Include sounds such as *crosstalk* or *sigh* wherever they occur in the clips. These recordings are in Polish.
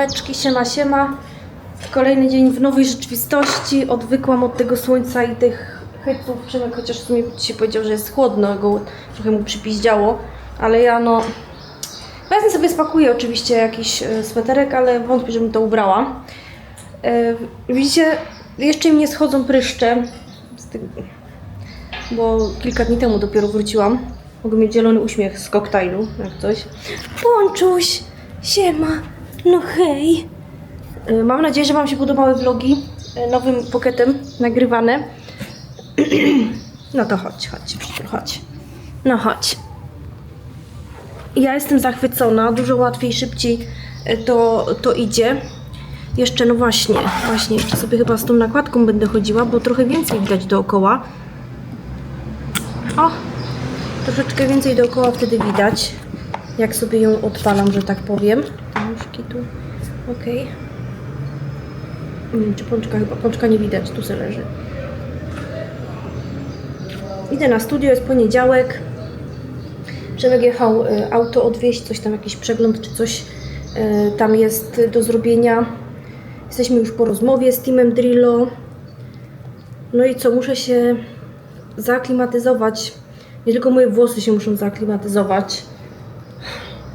ziomeczki, siema, siema. Kolejny dzień w nowej rzeczywistości. Odwykłam od tego słońca i tych hyców. Przemek chociaż w sumie dzisiaj powiedział, że jest chłodno, go trochę mu przypiździało. Ale ja no... Wezmę sobie spakuję oczywiście jakiś e, sweterek, ale wątpię, żebym to ubrała. E, widzicie, jeszcze mi nie schodzą pryszcze. Bo kilka dni temu dopiero wróciłam. Mogę mieć zielony uśmiech z koktajlu, jak coś. Ponczuś, siema, no hej. Y, Mam nadzieję, że Wam się podobały vlogi y, nowym pokietem nagrywane. *clears throat* No to chodź, chodź, chodź. No chodź. Ja jestem zachwycona, dużo łatwiej, szybciej y, to, to idzie. Jeszcze, no właśnie, właśnie, jeszcze sobie chyba z tą nakładką będę chodziła, bo trochę więcej widać dookoła. O, troszeczkę więcej dookoła wtedy widać, jak sobie ją odpalam, że tak powiem. Tu, okej. Nie wiem, czy pączka, chyba pączka nie widać, tu se leży. Idę na studio, jest poniedziałek. Przemek jechał y, auto odwieźć, coś tam, jakiś przegląd czy coś y, tam jest do zrobienia. Jesteśmy już po rozmowie z teamem Drillo. No i co, muszę się zaaklimatyzować. Nie tylko moje włosy się muszą zaaklimatyzować,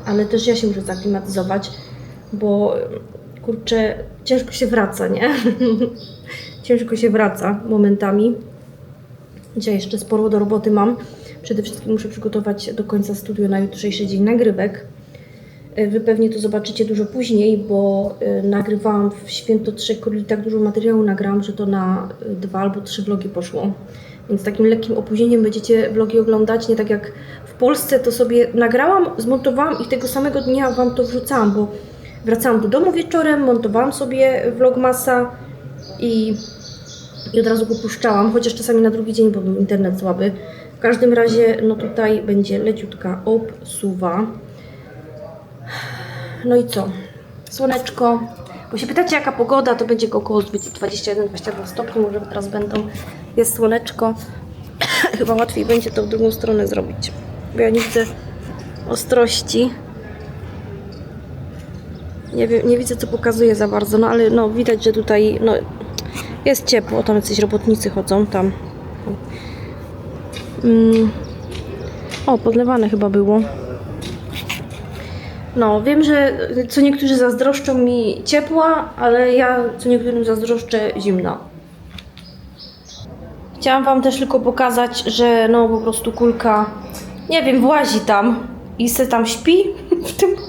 ale też ja się muszę zaaklimatyzować, bo kurczę, ciężko się wraca, nie? *laughs* ciężko się wraca momentami. Dzisiaj jeszcze sporo do roboty mam. Przede wszystkim muszę przygotować do końca studio na jutrzejszy dzień nagrywek. E, Wy pewnie to zobaczycie dużo później, bo e, nagrywałam w Święto Trzech Króli tak dużo materiału nagrałam, że to na e, dwa albo trzy vlogi poszło. Więc takim lekkim opóźnieniem będziecie vlogi oglądać, nie tak jak w Polsce to sobie nagrałam, zmontowałam i tego samego dnia Wam to wrzucałam, bo wracałam do domu wieczorem, montowałam sobie vlogmasa i, i od razu go puszczałam, chociaż czasami na drugi dzień, bo był internet słaby. W każdym razie, no tutaj będzie leciutka obsuwa. No i co? Słoneczko. Bo się pytacie, jaka pogoda, to będzie około 21-22 stopni, może teraz będą. Jest słoneczko. *coughs* Chyba łatwiej będzie to w drugą stronę zrobić. Bo ja nie widzę ostrości. Nie, wiem, nie widzę, co pokazuje za bardzo, no ale no, widać, że tutaj no, jest ciepło. Tam jacyś robotnicy chodzą, tam. Mm. O, podlewane chyba było. No, wiem, że co niektórzy zazdroszczą mi ciepła, ale ja co niektórym zazdroszczę zimna. Chciałam Wam też tylko pokazać, że no po prostu kulka, nie wiem, włazi tam i se tam śpi w tym.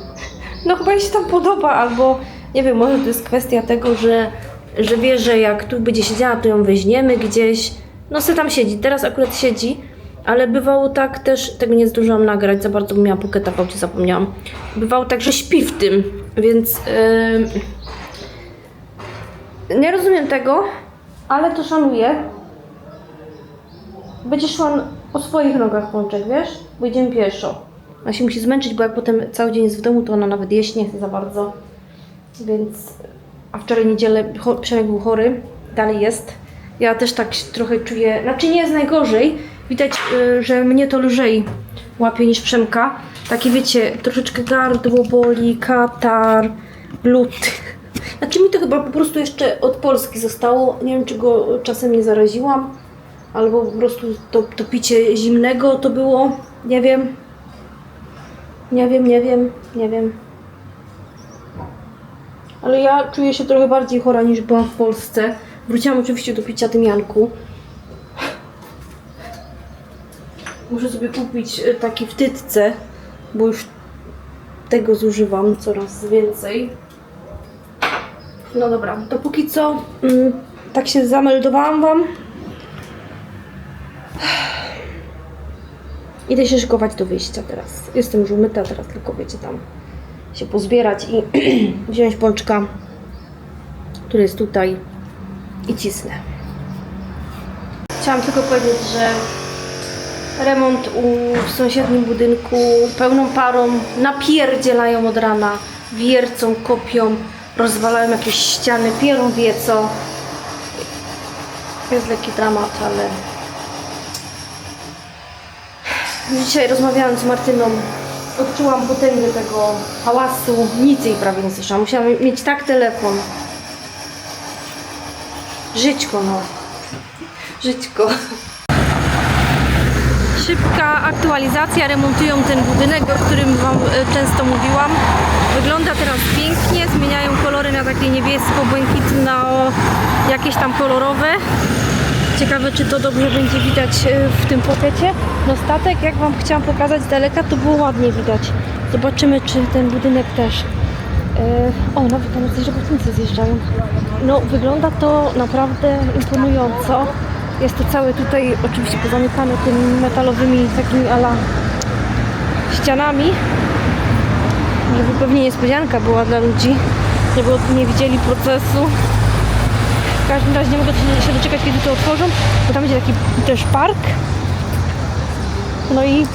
No chyba jej się tam podoba, albo nie wiem, może to jest kwestia tego, że, że wie, że jak tu będzie siedziała, to ją weźmiemy gdzieś. No se tam siedzi, teraz akurat siedzi, ale bywało tak też, tego nie zdążyłam nagrać, za bardzo miałam poketa w aucie, zapomniałam. Bywało tak, że śpi w tym, więc yy, nie rozumiem tego, ale to szanuję. Będzie szła po swoich nogach pączek, wiesz? Bo idziemy pieszo. Ona się musi zmęczyć, bo jak potem cały dzień jest w domu, to ona nawet jeść nie chce za bardzo. Więc... A wczoraj niedzielę Przemek był chory, dalej jest. Ja też tak trochę czuję... Znaczy nie jest najgorzej. Widać, y, że mnie to lżej łapie niż Przemka. Takie wiecie, troszeczkę gardło boli, katar, lód. *laughs* Znaczy mi to chyba po prostu jeszcze od Polski zostało. Nie wiem, czy go czasem nie zaraziłam albo po prostu to, to picie zimnego to było, nie wiem. Nie wiem, nie wiem, nie wiem. Ale ja czuję się trochę bardziej chora niż byłam w Polsce. Wróciłam oczywiście do picia tymianku. Muszę sobie kupić e, taki w tytce, bo już tego zużywam coraz więcej. No dobra, to póki co mm, tak się zameldowałam Wam. Idę się szykować do wyjścia teraz. Jestem już umyta, teraz tylko wiecie tam się pozbierać i *clears throat* wziąć pączka, który jest tutaj i cisnę. Chciałam tylko powiedzieć, że remont u, w sąsiednim budynku pełną parą napierdzielają od rana, wiercą, kopią, rozwalają jakieś ściany, pierą wie co. Jest lekki dramat, ale Dzisiaj rozmawiałam z Martyną odczułam potęgę tego hałasu. Nic jej prawie nie słyszałam. Musiałam mieć tak telefon. Żyćko, no. Żyćko. Szybka aktualizacja. Remontują ten budynek, o którym Wam e, często mówiłam. Wygląda teraz pięknie. Zmieniają kolory na takie niebiesko-błękitno, jakieś tam kolorowe. Ciekawe, czy to dobrze będzie widać e, w tym powiecie. No statek, jak Wam chciałam pokazać z daleka, to było ładnie widać. Zobaczymy, czy ten budynek też. E, O, nawet tam jacyś robotnicy zjeżdżają. No, wygląda to naprawdę imponująco. Jest to całe tutaj oczywiście pozamykane tymi metalowymi takimi ala ścianami. Żeby pewnie niespodzianka była dla ludzi, żeby nie widzieli procesu. W każdym razie nie mogę się doczekać, kiedy to otworzą, bo tam będzie taki też park. No i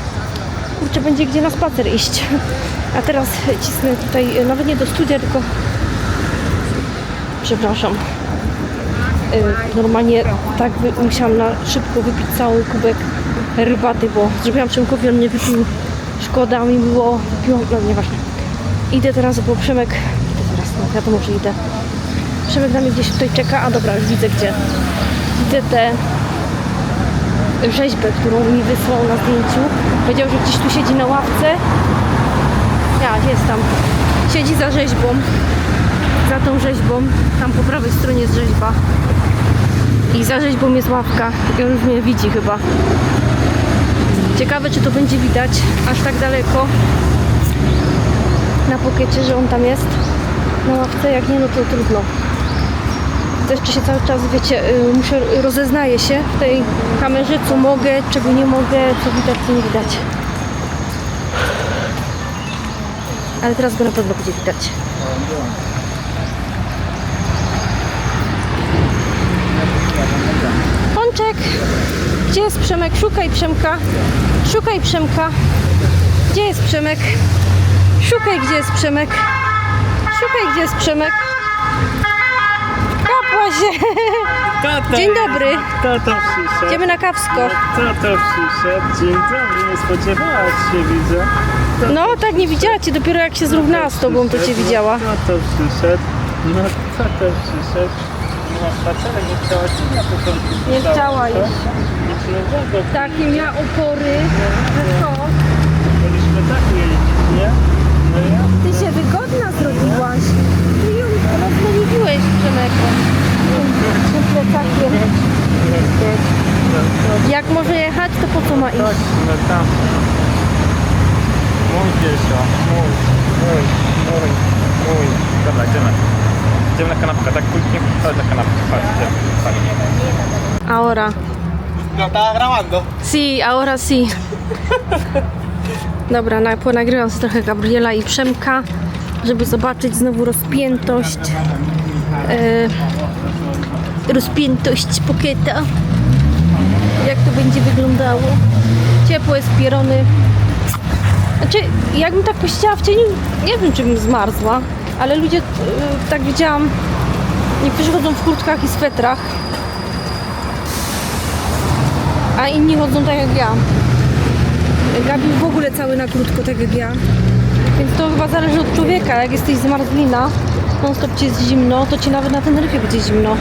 kurczę, będzie gdzie na spacer iść. A teraz cisnę tutaj, e, nawet nie do studia, tylko przepraszam. E, Normalnie tak musiałam na szybko wypić cały kubek herbaty, bo zrobiłam Przemkowi, on nie wypił. Szkoda mi było, wypiłam, no nieważne. Idę teraz, bo Przemek, idę teraz, no wiadomo, że idę. Przemek mnie gdzieś tutaj czeka, a dobra, już widzę gdzie. Widzę tę rzeźbę, którą mi wysłał na zdjęciu. Powiedział, że gdzieś tu siedzi na ławce. Ja, jest tam. Siedzi za rzeźbą. Za tą rzeźbą. Tam po prawej stronie jest rzeźba. I za rzeźbą jest ławka. I on już mnie widzi chyba. Ciekawe, czy to będzie widać aż tak daleko na pokiecie, że on tam jest na ławce. Jak nie, no to trudno. Jeszcze się cały czas, wiecie, y, muszę, rozeznaję się w tej kamerze, co mogę, czego nie mogę, co widać, co nie widać. Ale teraz go na pewno będzie widać. Pączek! Gdzie jest Przemek? Szukaj Przemka. Szukaj Przemka. Gdzie jest Przemek? Szukaj, gdzie jest Przemek. Szukaj, gdzie jest Przemek. Się. Tata, Dzień dobry. Tata przyszedł. Idziemy na kawsko. Tata przyszedł. Dzień dobry, nie spodziewałaś się, widzę. No, tak nie widziała cię, dopiero jak się zrównała z tobą, to cię Przyszedł, widziała. No, tata przyszedł. No, tata przyszedł. No, spacerek nie na początku. Nie chciała iść. Nic nowego. Takie miała opory, że co? Byliśmy tak jeździć, nie? No ja. Ty się wygodna zrobiłaś. Ty ją rozmówiłeś Przemeku. Tym plecakiem. Jak może jechać, to po co ma Tak, iść? no tam. Piesio, mój, mój, mój, mój. Dobra, idziemy. Idziemy na kanapkę, tak później. Chodź na kanapkę, chodź, idziemy. Chodź. Ahora. ¿Lo estabas grabando? Si, ahora si. Dobra, na, ponagrywam sobie trochę Gabriela i Przemka, żeby zobaczyć znowu rozpiętość. E, rozpiętość pokieta. Jak to będzie wyglądało. Ciepło jest pierony. Znaczy, jakbym tak posiedziała w cieniu, nie wiem, czy bym zmarzła, ale ludzie, e, tak widziałam, niektórzy chodzą w kurtkach i swetrach, a inni chodzą tak jak ja. Gabi w ogóle cały na krótko, tak jak ja. Więc to chyba zależy od człowieka. Jak jesteś zmarzlina, non stop ci jest zimno, to ci nawet na ten ryfie będzie zimno.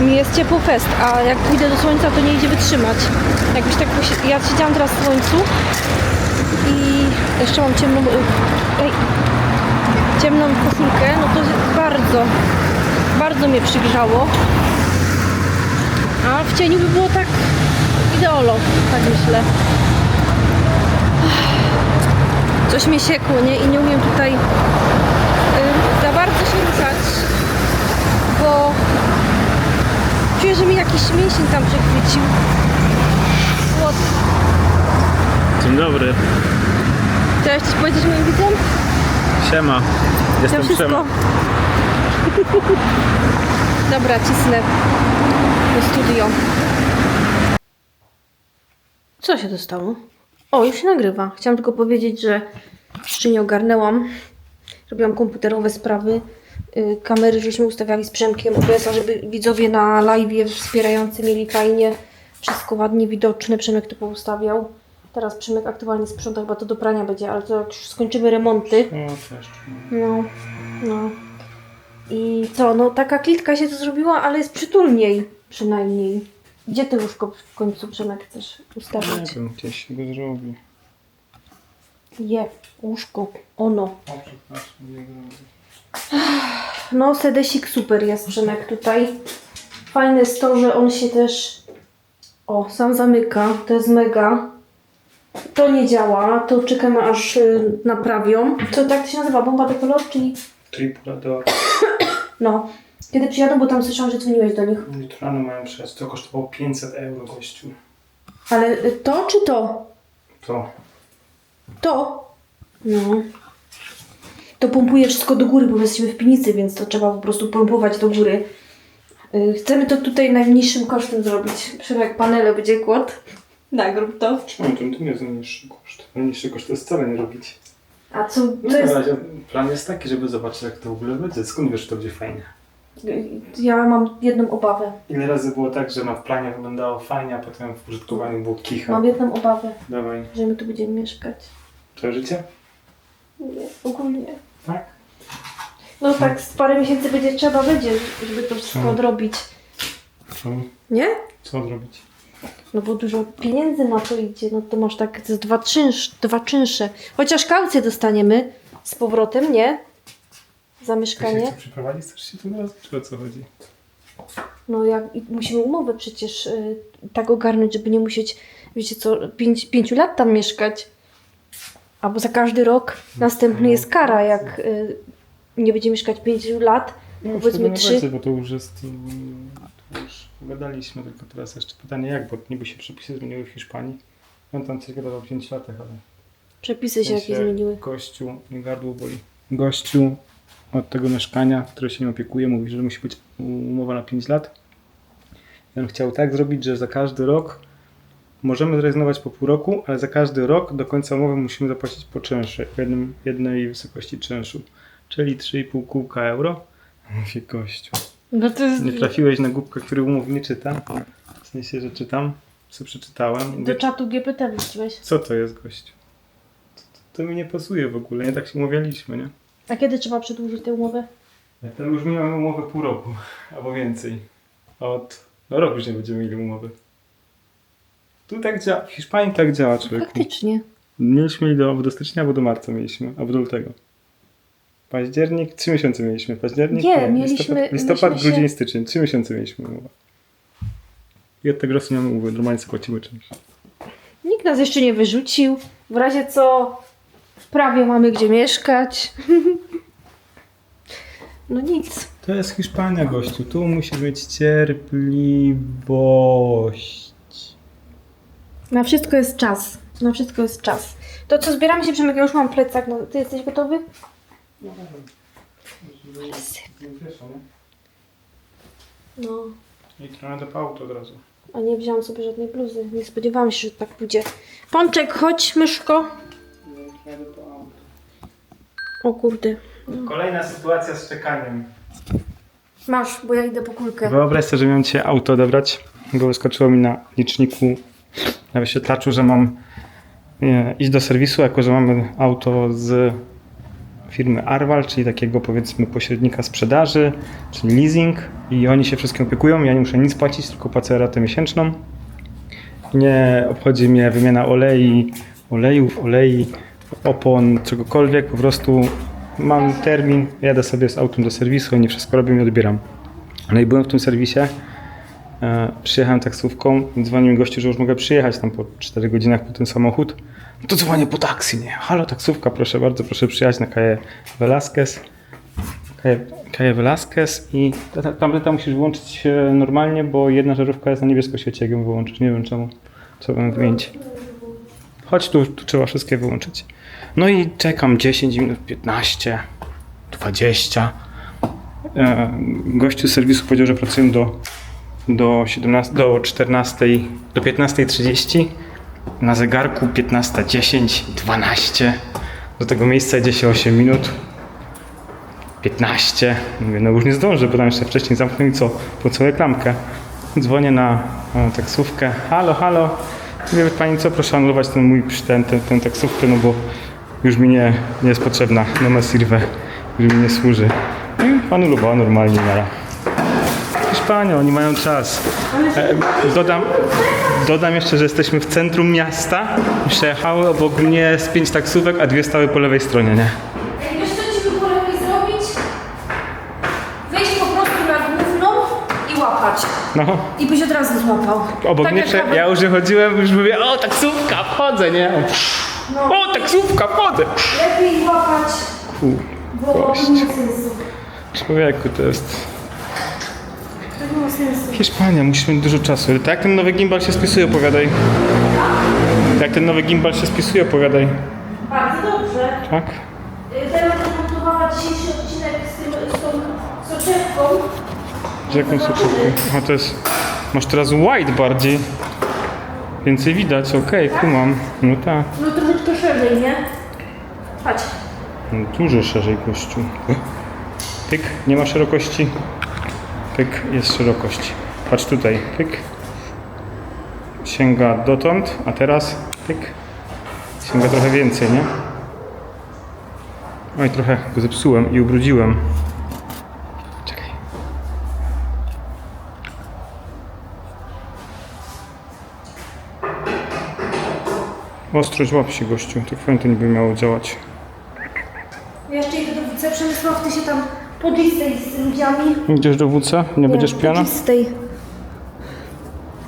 Mi jest ciepło fest, a jak pójdę do słońca, to nie idzie wytrzymać. Jakbyś tak posi- Ja siedziałam teraz w słońcu i jeszcze mam ciemną... Ej, ciemną koszulkę, no to bardzo, bardzo mnie przygrzało. A w cieniu by było tak ideolo, tak myślę. Coś mnie siekło, nie? I nie umiem tutaj y, za bardzo się ruszać, bo czuję, że mi jakiś mięsień tam przechwycił. What? Dzień dobry. Chciałeś coś powiedzieć moim widzom? Siema. Jestem wszystko. Przemo. *laughs* Dobra, cisnę do studio. Co się dostało? O, już się nagrywa. Chciałam tylko powiedzieć, że jeszcze nie ogarnęłam. Robiłam komputerowe sprawy. Y, Kamery żeśmy ustawiali z Przemkiem OBS-a, żeby widzowie na live wspierający mieli fajnie. Wszystko ładnie widoczne. Przemek to poustawiał. Teraz Przemek aktualnie sprząta, chyba to do prania będzie, ale to jak już skończymy remonty. O, też. No, no. I co, no taka klitka się to zrobiła, ale jest przytulniej przynajmniej. Gdzie ty łóżko w końcu Przemek chcesz Nie ustawić? wiem, gdzieś się go zrobi. Je, łóżko, ono. O, przepraszam, nie zrobi. No, sedesik super jest Przemek tutaj. Fajne jest to, że on się też o, sam zamyka. To jest mega. To nie działa, to czekamy aż y, naprawią. Co tak to się nazywa? Bomba de kolor, czyli Tripolador. *coughs* no. Kiedy przyjadą, bo tam słyszałam, że dzwoniłeś do nich. Rano mają przejść. To kosztowało 500 euro gościu. Ale y, to czy to? To. To? No. To pompuje wszystko do góry, bo my jesteśmy w pinicy, więc to trzeba po prostu pompować do góry. Y, Chcemy to tutaj najmniejszym kosztem zrobić. Przemek panele będzie kładł. Nagrób to. Czemu to, nie jest najniższy koszt? Najniższy koszt to jest wcale nie robić. A co No, to jest? na razie plan jest taki, żeby zobaczyć jak to w ogóle będzie. Skąd wiesz, że to będzie fajnie? Ja mam jedną obawę. Ile razy było tak, że na w planie wyglądało fajnie, a potem w użytkowaniu było kicha. Mam jedną obawę, Dawaj. że my tu będziemy mieszkać. To życie? Nie, ogólnie. Tak? No tak, z parę miesięcy będzie trzeba będzie, żeby to wszystko Hmm. odrobić. Co? Nie? Co zrobić? No bo dużo pieniędzy na to idzie, no to masz tak z dwa, czynsz, dwa czynsze. Chociaż kaucję dostaniemy z powrotem, nie? Za Ty się mieszkanie. przyprowadzić? Chcesz się tu teraz? Czy o co chodzi? No jak i musimy umowę przecież y, tak ogarnąć, żeby nie musieć, wiecie co, pięć, pięciu lat tam mieszkać. Albo za każdy rok następny jest kara, jak y, nie będzie mieszkać pięciu lat, No, już powiedzmy tego nie trzy. będzie, bo to już jest... mm, gadaliśmy, tylko teraz jeszcze pytanie jak, bo niby się przepisy zmieniły w Hiszpanii. Pamiętam coś gadał o 5 latach, ale... Przepisy się jakie zmieniły. Gościu, nie gardło boli. Gościu od tego mieszkania, które się nie opiekuje, mówi, że musi być umowa na 5 lat. I on chciał tak zrobić, że za każdy rok możemy zrezygnować po pół roku, ale za każdy rok do końca umowy musimy zapłacić po czynsze, jednym, jednej wysokości czynszu, czyli 3,5 kółka euro. *laughs* Mówię, gościu, No to jest... nie trafiłeś na głupkę, który umów nie czyta. W sensie, że czytam, co przeczytałem. Do Mówię, czatu GPT wrzuciłeś. co to jest, gościu? To, to, to mi nie pasuje w ogóle, nie tak się umawialiśmy, nie? A kiedy trzeba przedłużyć tę umowę? Ja tam już miałem umowę pół roku, *laughs* albo więcej. Od no rok już nie będziemy mieli umowy. Tu tak działa, w Hiszpanii tak działa człowieku. Faktycznie. Mieliśmy mieli do, do stycznia, albo do marca mieliśmy, albo do lutego. Październik, trzy miesiące mieliśmy. Październik, Nie, mieliśmy- listopad, listopad myśmy się- grudzień, styczeń, trzy miesiące mieliśmy umowę. I od tego czasu nie mamy umowy, normalnie sobie płacimy czymś. Nikt nas jeszcze nie wyrzucił. W razie co prawie mamy gdzie mieszkać. *laughs* No nic. To jest Hiszpania, gościu. Tu musisz mieć cierpliwość. Na wszystko jest czas. Na wszystko jest czas. To co, zbieramy się, Przemek, ja już mam plecak. No, ty jesteś gotowy? No. I trochę do auto od razu. A nie wziąłam sobie żadnej bluzy. Nie spodziewałam się, że tak pójdzie. Pączek, chodź, myszko. O kurde. Kolejna sytuacja z czekaniem. Masz, bo ja idę po kulkę. Wyobraź sobie, że miałem cię auto odebrać, bo wyskoczyło mi na liczniku, na wyświetlaczu, że mam nie, iść do serwisu, jako że mamy auto z firmy Arval, czyli takiego powiedzmy pośrednika sprzedaży, czyli leasing i oni się wszystkim opiekują, ja nie muszę nic płacić, tylko płacę ratę miesięczną. Nie obchodzi mnie wymiana olei, olejów, olei, opon, czegokolwiek, po prostu mam termin, jadę sobie z autem do serwisu, oni wszystko robią i odbieram. No i byłem w tym serwisie, e, przyjechałem taksówką dzwonił mi gościu, że już mogę przyjechać tam po 4 godzinach po ten samochód. To dzwonię po taksi, nie? Halo, taksówka, proszę bardzo, proszę przyjechać na Kaję Velasquez. Kaję, Kaję Velasquez i ta- ta- tamtęta musisz wyłączyć e, normalnie, bo jedna żarówka jest na niebiesko świecie, jak ją wyłączysz. Nie wiem czemu. Co mam wymienić. Chodź tu, tu trzeba wszystkie wyłączyć. No i czekam 10 minut, 15, 20. E, gościu z serwisu powiedział, że pracują do, do, 17, do 14, do 15.30. Na zegarku 15.10, 12. Do tego miejsca idzie się 8 minut. 15. Mówię, no już nie zdążę, bo tam jeszcze wcześniej zamknął i co? Po całą klamkę. Dzwonię na taksówkę. Halo, halo. Wie pani co, proszę anulować ten mój ten, ten, ten taksówkę, no bo już mi nie, nie jest potrzebna, no ma sirwę, już mi nie służy. I anulowała normalnie nara. Hiszpania, oni mają czas. E, dodam, dodam jeszcze, że jesteśmy w centrum miasta. Przejechały obok mnie z pięć taksówek, a dwie stały po lewej stronie, nie? Wiesz co ci by było lepiej zrobić? Wejść po prostu na główną i łapać. No, I byś od razu złapał. obok tak mnie, jak prze... nawet- ja już wychodziłem, już mówię, o taksówka, wchodzę, nie? No, O taksówka, wchodzę. lepiej łapać, Fu, bo Gość. nie ma sensu. człowieku, to jest... Ma sensu. Hiszpania, musimy mieć dużo czasu. Tak jak ten nowy gimbal się spisuje, opowiadaj. Jak ten nowy gimbal się spisuje, opowiadaj. Bardzo dobrze. Tak? Y, Teraz montowała dzisiejszy odcinek z, tym, z tą soczewką. Z jaką soczewką? A to jest... Masz teraz white bardziej. Więcej widać, okej, kumam. No tak. No troszeczkę szerzej, nie? Patrz. No, Dużo szerzej kościół. Pyk, nie ma szerokości. Pyk, jest szerokość. Patrz tutaj, pyk. Sięga dotąd, a teraz pyk. Sięga trochę więcej, nie? Oj, trochę go zepsułem i ubrudziłem. Czekaj. Ostrość łap się, gościu. Tak fajnie to niby miało działać. Ja jeszcze idę do Przemysław, ty się tam podlistej z ludziami. Idziesz do WC? Nie będziesz Nie, piana? Podlistej.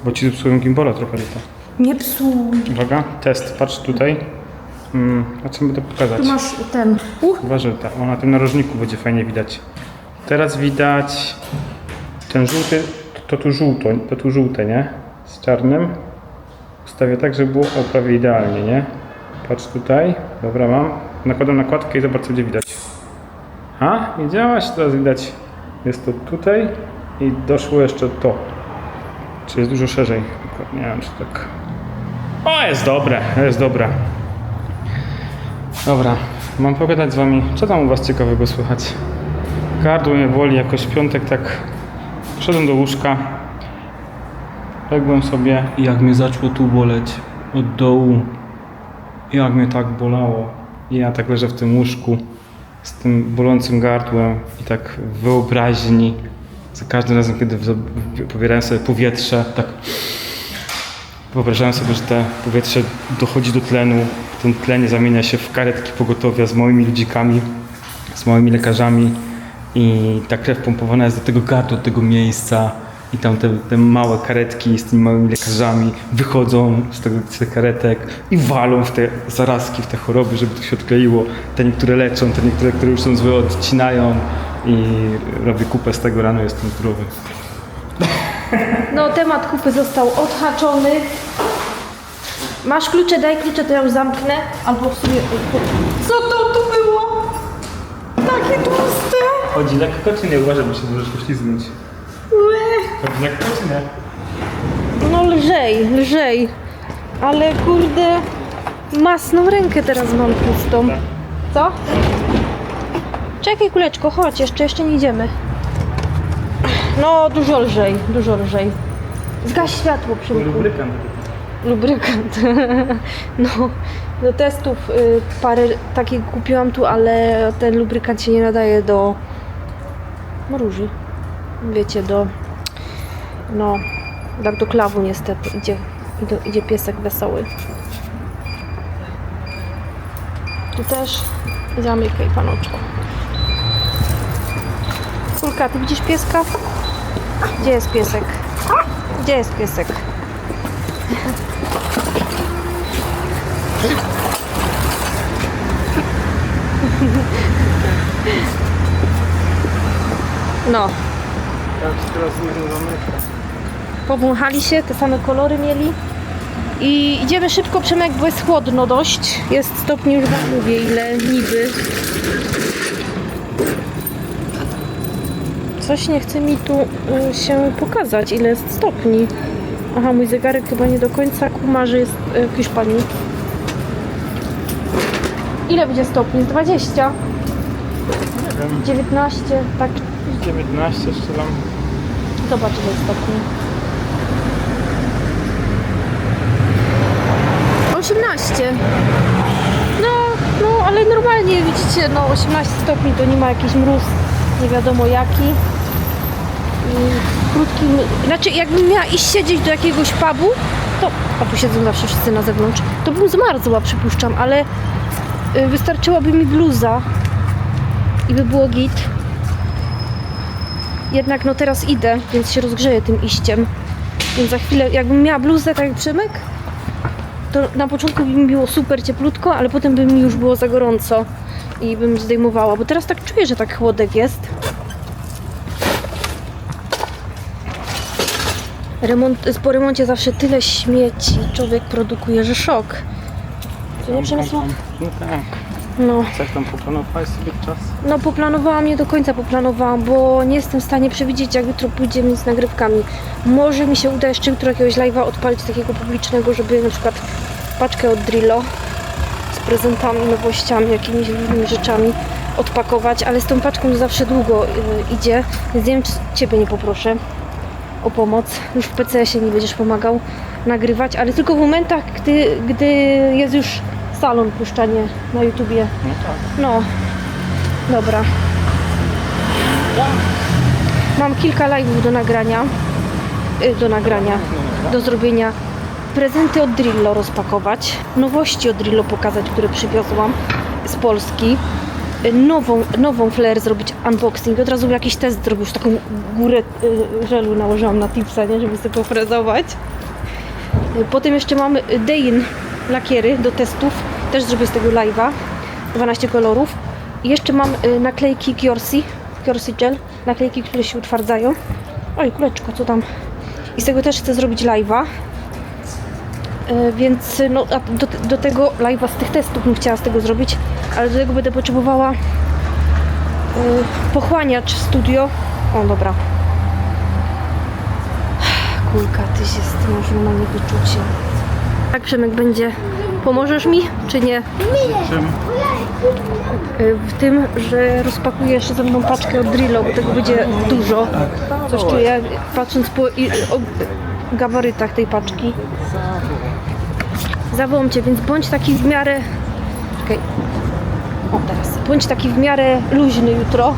Bo ci zepsułem gimbala trochę lata. Nie psuł. Uwaga, test, patrz tutaj. Mm, a co będę pokazać? Tu masz ten. Uh, Chyba, że ta, o, na tym narożniku będzie fajnie widać. Teraz widać ten żółty, to tu żółto, to tu żółte, nie? Z czarnym. Ustawię tak, żeby było o, prawie idealnie, nie? Patrz tutaj, dobra mam. Nakładam nakładkę i zobacz co będzie widać. A, widziałaś? Teraz widać. Jest to tutaj i doszło jeszcze to. Czy jest dużo szerzej? Nie wiem, czy tak. O, jest dobre, jest dobre. Dobra, mam pogadać z wami. Co tam u was ciekawego słychać? Gardło mnie boli jakoś piątek, tak szedłem do łóżka. Ległem sobie i jak mnie zaczęło tu boleć od dołu. Jak mnie tak bolało. I ja tak leżę w tym łóżku z tym bolącym gardłem i tak w wyobraźni za każdym razem, kiedy pobierałem sobie powietrze, tak Wyobrażałem sobie, że to powietrze dochodzi do tlenu, ten tlen zamienia się w karetki pogotowia z małymi ludzikami, z małymi lekarzami i ta krew pompowana jest do tego gardła, do tego miejsca i tam te, te małe karetki z tymi małymi lekarzami wychodzą z, tego, z tych karetek i walą w te zarazki, w te choroby, żeby to się odkleiło. Te niektóre leczą, te niektóre, które już są złe, odcinają i robię kupę z tego, rano jestem zdrowy. No, temat kupy został odhaczony. Masz klucze, daj klucze, to ja już zamknę. Albo w sumie... Co to tu było? Takie tłuste. Chodzi lekko czy nie? Uważaj, bo się możesz poślizgnąć. Chodzi lekko czy nie? No lżej, lżej. Ale kurde... Masną rękę teraz mam pustą. Co? Czekaj kuleczko, chodź, jeszcze, jeszcze nie idziemy. No, dużo lżej, dużo lżej. Zgaś światło przy Lubrykant. lubrykant. *laughs* No, do testów y, parę takich kupiłam tu, ale ten lubrykant się nie nadaje do no, róży. Wiecie, do no, tak do klawu niestety idzie, idzie, piesek wesoły. Tu też zamykaj panoczku. Kulka, ty widzisz pieska? Gdzie jest piesek? Gdzie jest piesek? No, teraz nie. Powąchali się, te same kolory mieli. I idziemy szybko, Przemek, bo jest chłodno dość. Jest stopni, już wam mówię, ile niby. Coś nie chce mi tu y, się pokazać, ile jest stopni. Aha, mój zegarek chyba nie do końca kuma, że jest y, w Hiszpanii. Ile będzie stopni? Z 20? Nie wiem, 19? Tak, 19 strzelam. zobacz ile stopni. 18. No, no, ale normalnie widzicie, no 18 stopni to nie ma jakiś mróz, nie wiadomo jaki. I krótki, znaczy jakbym miała iść siedzieć do jakiegoś pubu, to, a tu siedzą zawsze wszyscy na zewnątrz, to bym zmarzła, przypuszczam, ale y, wystarczyłaby mi bluza i by było git. Jednak no teraz idę, więc się rozgrzeję tym iściem. Więc za chwilę, jakbym miała bluzę tak jak Przemek, to na początku by mi było super cieplutko, ale potem by mi już było za gorąco i bym zdejmowała, bo teraz tak czuję, że tak chłodek jest. Remont, po remoncie zawsze tyle śmieci człowiek produkuje, że szok. Co nie Przemysław? No tak. No. Coś tam poplanowałeś sobie czas? No poplanowałam, nie do końca poplanowałam, bo nie jestem w stanie przewidzieć jak jutro pójdzie mi z nagrywkami. Może mi się uda jeszcze jutro jakiegoś live'a odpalić takiego publicznego, żeby na przykład paczkę od Drillo z prezentami, nowościami, jakimiś różnymi rzeczami odpakować, ale z tą paczką to zawsze długo y, idzie, więc nie wiem czy Ciebie nie poproszę o pomoc. Już w PCS-ie mi będziesz pomagał nagrywać, ale tylko w momentach, gdy, gdy jest już salon puszczanie na YouTubie. No tak. No, dobra. Mam kilka live'ów do nagrania. y, Do nagrania, do zrobienia. Prezenty od Drillo rozpakować. Nowości od Drillo pokazać, które przywiozłam z Polski. Y, Nową, nową flair zrobić unboxing. Od razu jakiś test zrobił, już taką górę y, żelu nałożyłam na tipsa, nie, żeby sobie pofrezować. Potem jeszcze mamy Dein lakiery do testów. Też zrobię z tego live'a. 12 kolorów. I jeszcze mam y, naklejki Kiorsi. Kiorsi Gel. Naklejki, które się utwardzają. Oj, kuleczko, co tam? I z tego też chcę zrobić live'a. Y, Więc y, no, do, do tego live'a z tych testów bym chciała z tego zrobić, ale do tego będę potrzebowała y, pochłaniacz studio. O, dobra. Kulka, ty się z tym już wyczucie. Tak, Przemek, będzie. Pomożesz mi, czy nie? Czym? Y, W tym, że rozpakujesz ze mną paczkę od Drillo, bo tego będzie dużo. Coś czuję, patrząc po i, o gabarytach tej paczki. Zawołam Cię, więc bądź taki w miarę... Czekaj. O, teraz. Bądź taki w miarę luźny jutro.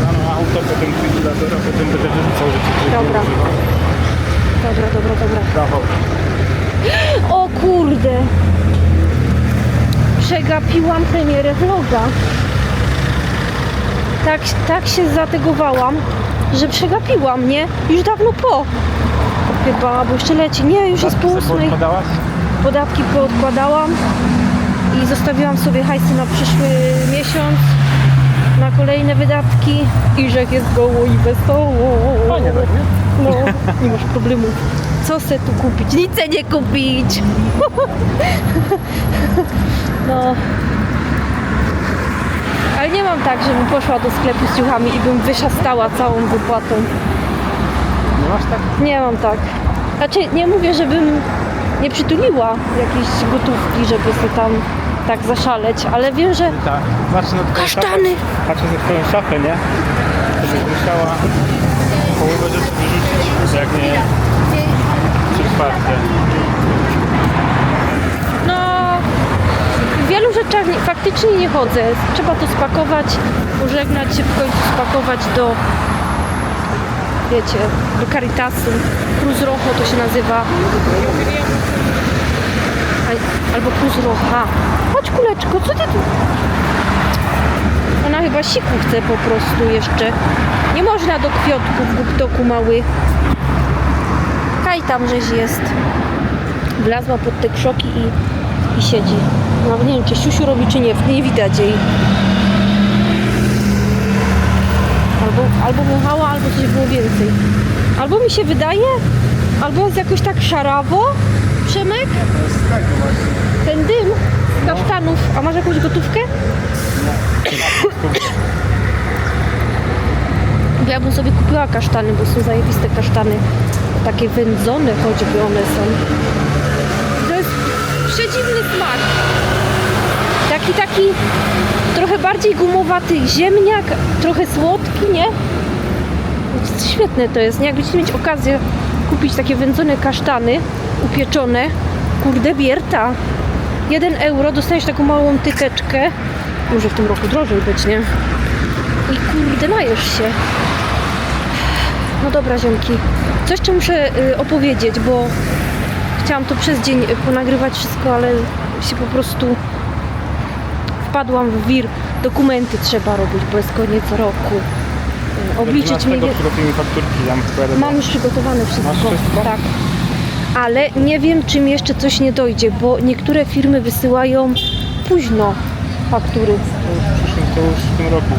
Rano auto, potem a potem będę które Dobra. Dobra, dobra, dobra. Brawo. Kurde! Przegapiłam premierę vloga. Tak, tak się zategowałam, że przegapiłam, nie? Już dawno po. Chyba, bo jeszcze leci. Nie, już jest po ósmej. Podatki poodkładałam i zostawiłam sobie hajsy na przyszły miesiąc, na kolejne wydatki i że jest goło i wesoło. Fajnie tak, nie? No, nie masz problemu. Co se tu kupić? Nic nie kupić! *laughs* No. Ale nie mam tak, żebym poszła do sklepu z ciuchami i bym wyszastała całą wypłatą. Nie masz tak? Nie mam tak. Znaczy, nie mówię, żebym nie przytuliła jakiejś gotówki, żeby sobie tam tak zaszaleć, ale wiem, że Tak. Znaczy na twoją Kasztany! Szafę, patrzę na twoją szafę, nie? To byś musiała połowę rzeczy wyrzucić, jak nie czwarte. no w wielu rzeczach nie, faktycznie nie chodzę. Trzeba to spakować, pożegnać się w końcu, spakować do wiecie, do Caritasu. Cruz Rojo to się nazywa. Albo Cruz Roja. Chodź kuleczko, co ty tu? Ona chyba siku chce po prostu jeszcze. Nie można do kwiatków, guptoku mały. Kaj tam żeś jest. Wlazła pod te krzoki i, i siedzi. Nawet nie wiem, czy siusiu robi, czy nie. Nie widać jej. Albo, albo wąchała, albo coś było więcej. Albo mi się wydaje, albo jest jakoś tak szarawo. Przemek? Ten dym z kasztanów. A masz jakąś gotówkę? Ja bym sobie kupiła kasztany, bo są zajebiste kasztany. Takie wędzone choćby one są. To jest przedziwny smak. Taki, taki trochę bardziej gumowaty ziemniak, trochę słodki, nie? Świetne to jest, nie? Jak będziecie mieć okazję kupić takie wędzone kasztany, upieczone, Kurde, Bierta. 1 euro, dostaniesz taką małą tykeczkę. Może w tym roku drożej być, nie? I kurde, najesz się. No dobra, ziomki. Coś, co muszę y, opowiedzieć, bo chciałam to przez dzień y, ponagrywać wszystko, ale się po prostu wpadłam w wir. Dokumenty trzeba robić, bo jest koniec roku. Y, Obliczyć fakturki, ja odpowiadam. Mam już przygotowane wszystko. Masz wszystko? Tak. Ale nie wiem, czym jeszcze coś nie dojdzie, bo niektóre firmy wysyłają późno faktury. To już, w przyszłym, to już w tym roku.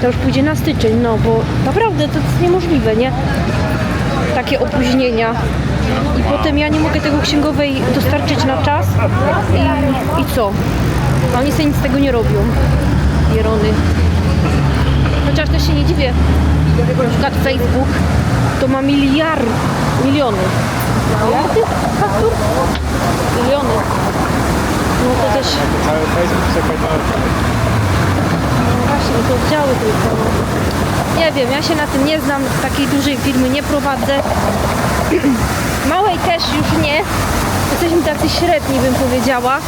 To już pójdzie na styczeń, no bo naprawdę to jest niemożliwe, nie? Takie opóźnienia. I potem ja nie mogę tego księgowej dostarczyć na czas. I, i co? Oni sobie nic z tego nie robią. Jerony. Chociaż też się nie dziwię. Na przykład Facebook to ma miliard, miliony. Miliardy faktur? Miliony. No to też Cały Facebook właśnie, to tylko. Nie wiem, ja się na tym nie znam, takiej dużej firmy nie prowadzę. *clears throat* Małej też już nie. Jesteśmy tacy średni, bym powiedziała.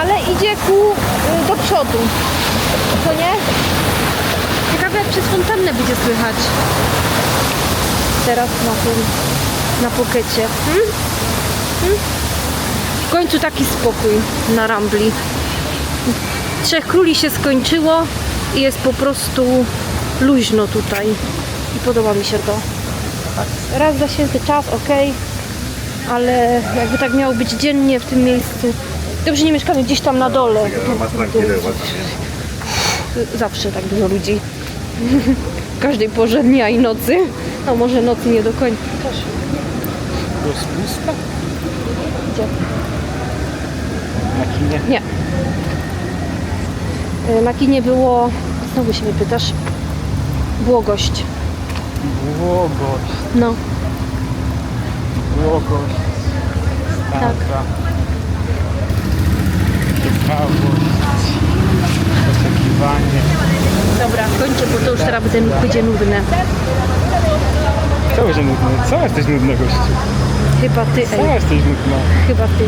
Ale idzie ku y, do przodu. Co nie? Ciekawe jak przez fontannę będzie słychać. Teraz na tym, na pokecie. Hmm? Hmm? W końcu taki spokój na Rambli. Trzech Króli się skończyło i jest po prostu luźno tutaj. I podoba mi się to. Raz za święty czas, ok, ale jakby tak miało być dziennie w tym miejscu. Dobrze nie mieszkamy gdzieś tam na dole. Zawsze tak dużo ludzi. W *laughs* każdej porze dnia i nocy. No może nocy nie do końca. Też. rozpusta? Gdzie? Na kinie? Nie. E, Na kinie było, znowu się mnie pytasz, Błogość. Błogość, No, błogość. Tak. Taka. Ciekawość. Oczekiwanie. dobra, kończę, bo to już teraz będzie, będzie nudne. Co będzie nudne? Co jesteś nudny gościu? Chyba ty, Co ej, jesteś nudna? chyba ty.